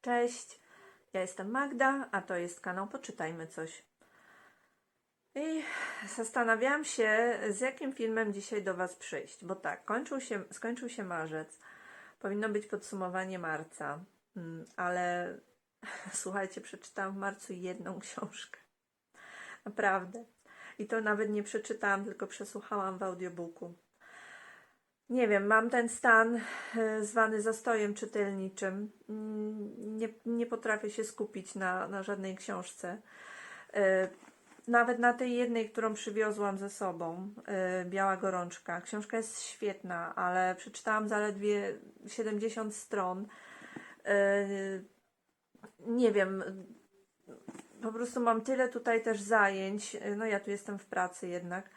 Cześć, ja jestem Magda, a to jest kanał Poczytajmy Coś. I zastanawiałam się, z jakim filmem dzisiaj do Was przyjść, bo tak, kończył się, skończył się marzec, powinno być podsumowanie marca, Mm, ale słuchajcie, przeczytałam w marcu jedną książkę. Naprawdę. I to nawet nie przeczytałam, tylko przesłuchałam w audiobooku. Nie wiem, mam ten stan e, zwany zastojem czytelniczym. Mm, Nie, nie potrafię się skupić na, na żadnej książce. E, Nawet na tej jednej, którą przywiozłam ze sobą, e, Biała Gorączka. Książka jest świetna, ale przeczytałam zaledwie 70 stron. Nie wiem, po prostu mam tyle tutaj też zajęć. No ja tu jestem w pracy jednak.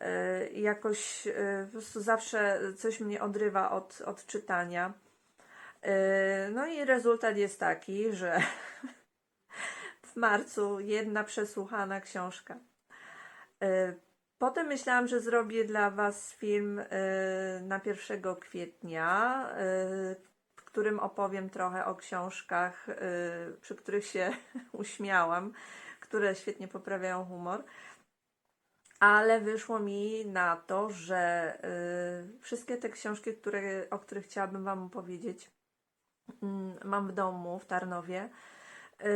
E, jakoś e, po prostu zawsze coś mnie odrywa od, od czytania. E, No i rezultat jest taki, że w marcu jedna przesłuchana książka. Potem myślałam, że zrobię dla Was film na 1 kwietnia, w którym opowiem trochę o książkach, przy których się uśmiałam, które świetnie poprawiają humor ale wyszło mi na to, że y, wszystkie te książki, które, o których chciałabym Wam opowiedzieć, mm, mam w domu w Tarnowie. Y,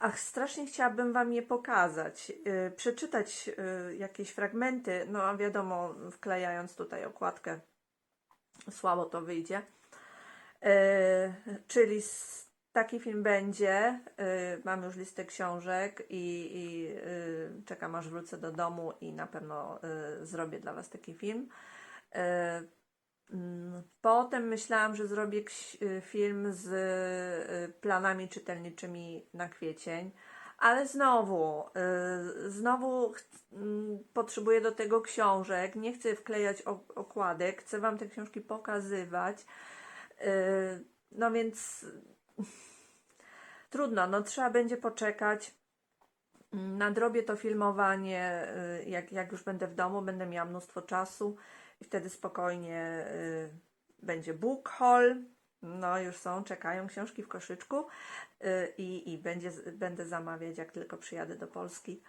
a strasznie chciałabym Wam je pokazać, y, przeczytać y, jakieś fragmenty, no a wiadomo, wklejając tutaj okładkę, słabo to wyjdzie. Y, czyli s- taki film będzie. y, Mam już listę książek i, i y, czekam aż wrócę do domu i na pewno y, zrobię dla Was taki film. Mm, Potem myślałam, że zrobię film z planami czytelniczymi na kwiecień, ale znowu, znowu mm, potrzebuję do tego książek. Nie chcę wklejać ok- okładek, chcę Wam te książki pokazywać. No więc trudno, no trzeba będzie poczekać. Mm, Nadrobię to filmowanie, y, jak, jak już będę w domu, będę miała mnóstwo czasu i wtedy spokojnie y, będzie book haul. No już są, czekają książki w koszyczku y, i, i będzie, będę zamawiać, jak tylko przyjadę do Polski.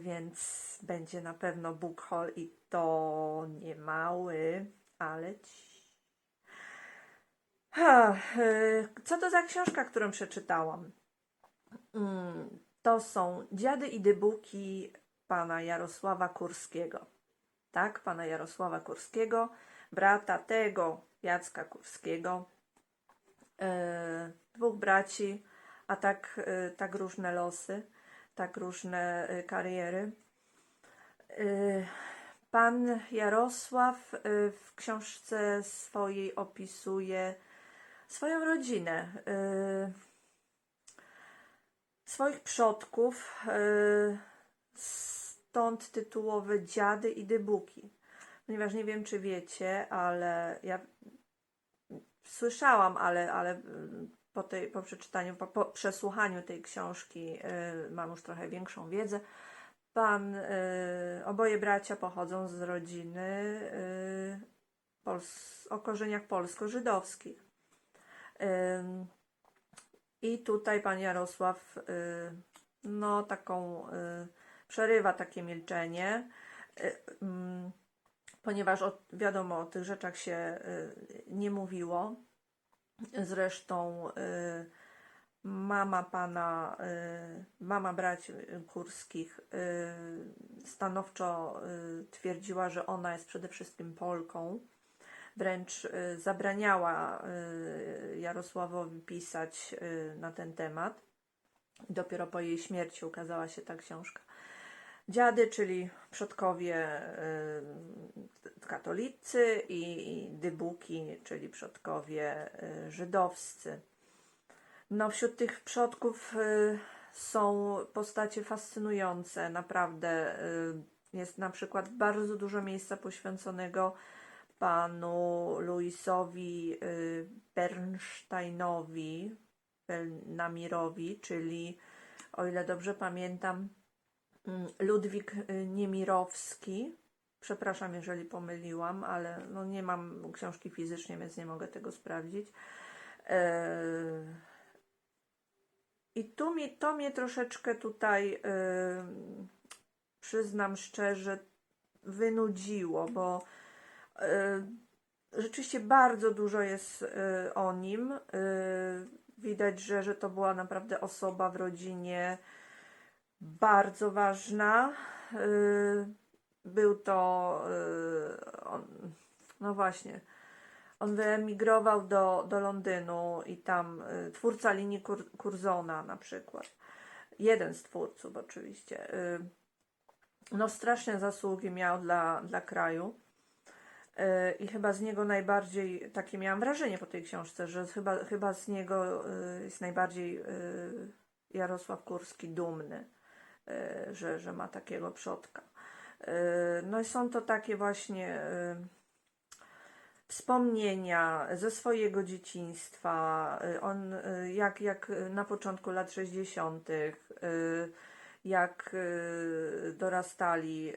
Więc będzie na pewno book haul i to nie mały, ale ci. Y, co to za książka, którą przeczytałam? Mm, To są Dziady i dybuki pana Jarosława Kurskiego. Tak, pana Jarosława Kurskiego, brata tego Jacka Kurskiego. E, dwóch braci, a tak, e, tak różne losy, tak różne e, kariery. E, Pan Jarosław e, w książce swojej opisuje swoją rodzinę, e, swoich przodków, e, stąd tytułowe Dziady i Dybuki. Ponieważ nie wiem, czy wiecie, ale ja słyszałam, ale, ale mm, po, tej, po przeczytaniu, po, po przesłuchaniu tej książki y, mam już trochę większą wiedzę. Pan, y, oboje bracia pochodzą z rodziny y, o korzeniach polsko-żydowskich. I tutaj pan Jarosław, y, no taką, y, przerywa takie milczenie, y, ponieważ wiadomo, o tych rzeczach się nie mówiło. Zresztą mama pana, mama braci Kurskich stanowczo twierdziła, że ona jest przede wszystkim Polką. Wręcz y, zabraniała y, Jarosławowi pisać y, na ten temat. Dopiero po jej śmierci ukazała się ta książka. Dziady, czyli przodkowie katolicy i, dybuki, czyli przodkowie żydowscy. No, wśród tych przodków są postacie fascynujące, naprawdę. Jest na przykład bardzo dużo miejsca poświęconego panu Luisowi y, Bernsteinowi, Namirowi, czyli, o ile dobrze pamiętam, mm, Ludwik y, Niemirowski, Przepraszam, jeżeli pomyliłam, ale no nie mam książki fizycznie, więc nie mogę tego sprawdzić. E, I tu mi, to mnie troszeczkę tutaj, e, przyznam szczerze, wynudziło, bo rzeczywiście bardzo dużo jest e, o nim. E, Widać, że, że to była naprawdę osoba w rodzinie bardzo ważna. Był to, on, no właśnie, on wyemigrował do, do Londynu i tam twórca linii Kur, Curzona na przykład. Jeden z twórców oczywiście. No straszne zasługi miał dla, dla kraju. Y, I chyba z niego najbardziej, takie miałam wrażenie po tej książce, że chyba, chyba z niego y, jest najbardziej y, Jarosław Kurski dumny, że, że ma takiego przodka. No i są to takie właśnie wspomnienia ze swojego dzieciństwa. On jak, jak na początku lat 60., y, jak y, dorastali y,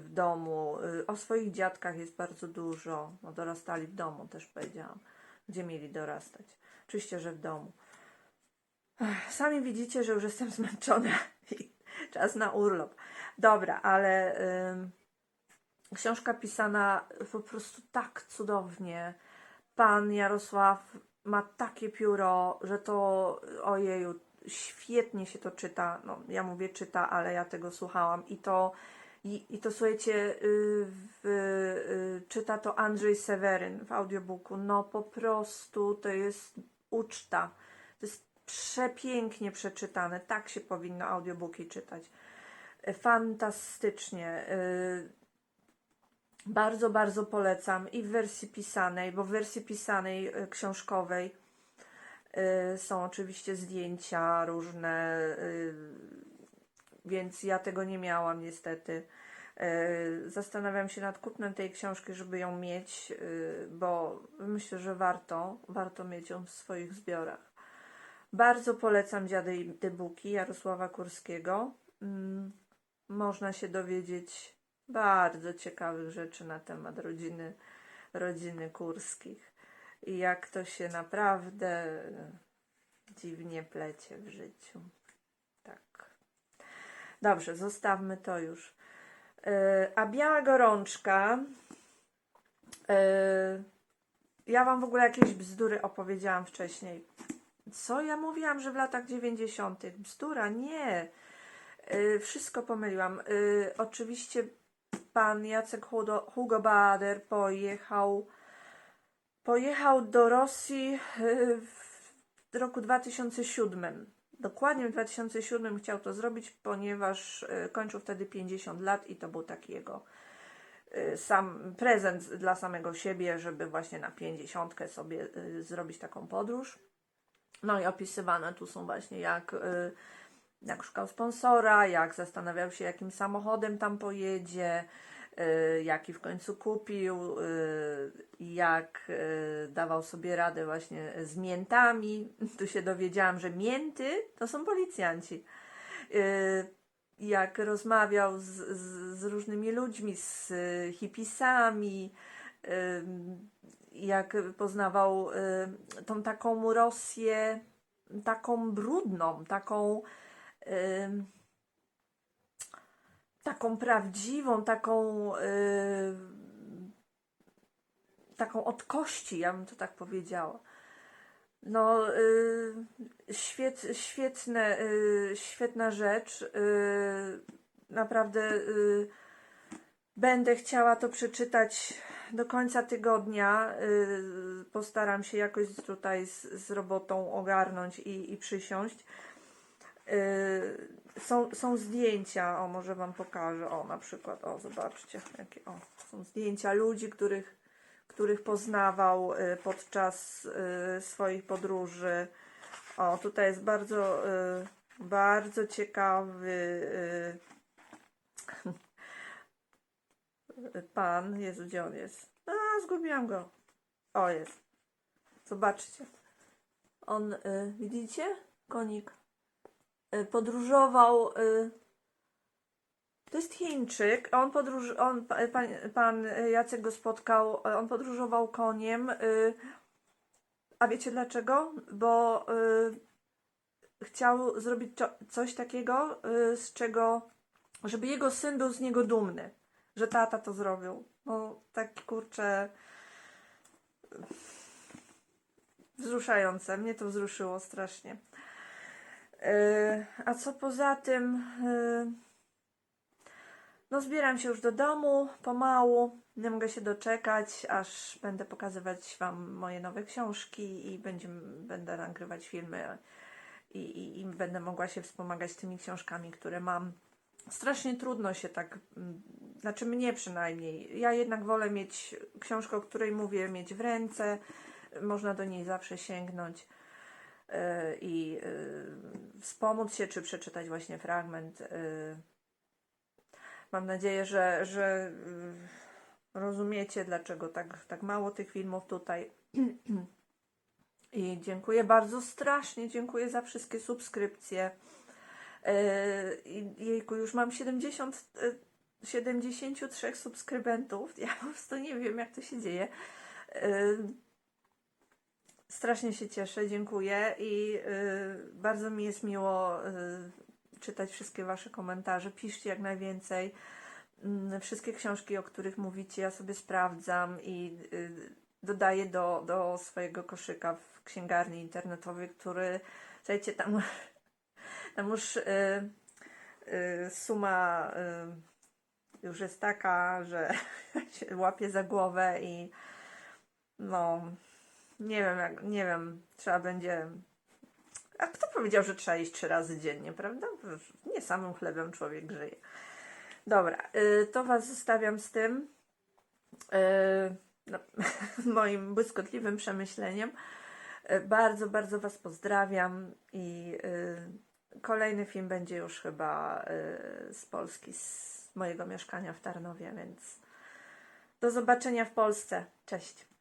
w domu. Y, O swoich dziadkach jest bardzo dużo. No, dorastali w domu, też powiedziałam. Gdzie mieli dorastać? Oczywiście, że w domu. Sami widzicie, że już jestem zmęczona i czas na urlop. Dobra, ale książka pisana po prostu tak cudownie. Pan Jarosław ma takie pióro, że to ojeju, świetnie się to czyta. No, ja mówię czyta, ale ja tego słuchałam i to, i, i to słuchajcie, y, w, y, czyta to Andrzej Seweryn w audiobooku. No po prostu to jest uczta. To jest przepięknie przeczytane. Tak się powinno audiobooki czytać. Fantastycznie. Y, Bardzo, bardzo polecam i w wersji pisanej, bo w wersji pisanej książkowej są oczywiście zdjęcia różne, y, więc ja tego nie miałam niestety. Y, Zastanawiam się nad kupnem tej książki, żeby ją mieć, y, bo myślę, że warto, warto mieć ją w swoich zbiorach. Bardzo polecam Dziady i Dybuki Jarosława Kurskiego. Mm, Można się dowiedzieć bardzo ciekawych rzeczy na temat rodziny, rodziny Kurskich i jak to się naprawdę dziwnie plecie w życiu. Tak. Dobrze, zostawmy to już. Yy, A Biała Gorączka. Yy, Ja Wam w ogóle jakieś bzdury opowiedziałam wcześniej. Co ja mówiłam, że w latach 90. Bzdura, nie. Y, wszystko pomyliłam. Oczywiście pan Jacek Hugo Bader pojechał, pojechał do Rosji y, w roku 2007. Dokładnie w 2007 chciał to zrobić, ponieważ y, kończył wtedy 50 lat i to był taki jego y, sam prezent dla samego siebie, żeby właśnie na 50 sobie zrobić taką podróż. No i opisywane tu są właśnie jak, jak szukał sponsora, jak zastanawiał się, jakim samochodem tam pojedzie, jaki w końcu kupił, y, jak y, dawał sobie radę właśnie z miętami. Tu się dowiedziałam, że mięty to są policjanci. Y, Jak rozmawiał z, z, z różnymi ludźmi, z y, hipisami, jak poznawał y, tą taką Rosję, taką brudną, taką taką prawdziwą, taką y, taką od kości, ja bym to tak powiedziała. No, y, świet, świetne, y, świetna rzecz. Y, naprawdę y, będę chciała to przeczytać do końca tygodnia. Y, postaram się jakoś tutaj z, z robotą ogarnąć i, i przysiąść. Y, są, są zdjęcia, o może Wam pokażę, o na przykład, o zobaczcie, jakie, o, są zdjęcia ludzi, których, których poznawał y, podczas y, swoich podróży. O, tutaj jest bardzo, bardzo ciekawy pan, Jezu, gdzie on jest? A, zgubiłam go. O, jest. Zobaczcie. On, widzicie? Konik podróżował y, To jest Chińczyk. On podróż, on, pa- pan, pan Jacek go spotkał. On podróżował koniem. A wiecie dlaczego? Bo chciał zrobić coś takiego, z czego, żeby jego syn był z niego dumny, że tata to zrobił. No, tak kurczę. Wzruszające. Mnie to wzruszyło strasznie. Yy, a co poza tym? Yy, no, zbieram się już do domu pomału. Nie mogę się doczekać, aż będę pokazywać Wam moje nowe książki i będziemy, będę nagrywać filmy i, i, i będę mogła się wspomagać tymi książkami, które mam. Strasznie trudno się tak, znaczy mnie przynajmniej. Ja jednak wolę mieć książkę, o której mówię, mieć w ręce. Można do niej zawsze sięgnąć i yy, wspomóc się, czy przeczytać właśnie fragment. yy. Mam nadzieję, że, że yy, rozumiecie, dlaczego tak, tak mało tych filmów tutaj. I dziękuję bardzo, strasznie dziękuję za wszystkie subskrypcje. Jejku, już mam 70, yy, 73 subskrybentów. Ja po prostu nie wiem, jak to się dzieje. Strasznie się cieszę, dziękuję i yy, bardzo mi jest miło yy, czytać wszystkie Wasze komentarze. Piszcie jak najwięcej. Mm, Wszystkie książki, o których mówicie, ja sobie sprawdzam i yy, dodaję do, do swojego koszyka w księgarni internetowej, który, słuchajcie, tam, tam już suma już jest taka, że się łapie za głowę i no, nie wiem, jak, nie wiem, trzeba będzie. A kto powiedział, że trzeba iść trzy razy dziennie, prawda? Nie samym chlebem człowiek żyje. Dobra, y, to Was zostawiam z tym. y, no, moim błyskotliwym przemyśleniem. Y, Bardzo, bardzo Was pozdrawiam i kolejny film będzie już chyba z Polski, z mojego mieszkania w Tarnowie, więc do zobaczenia w Polsce. Cześć.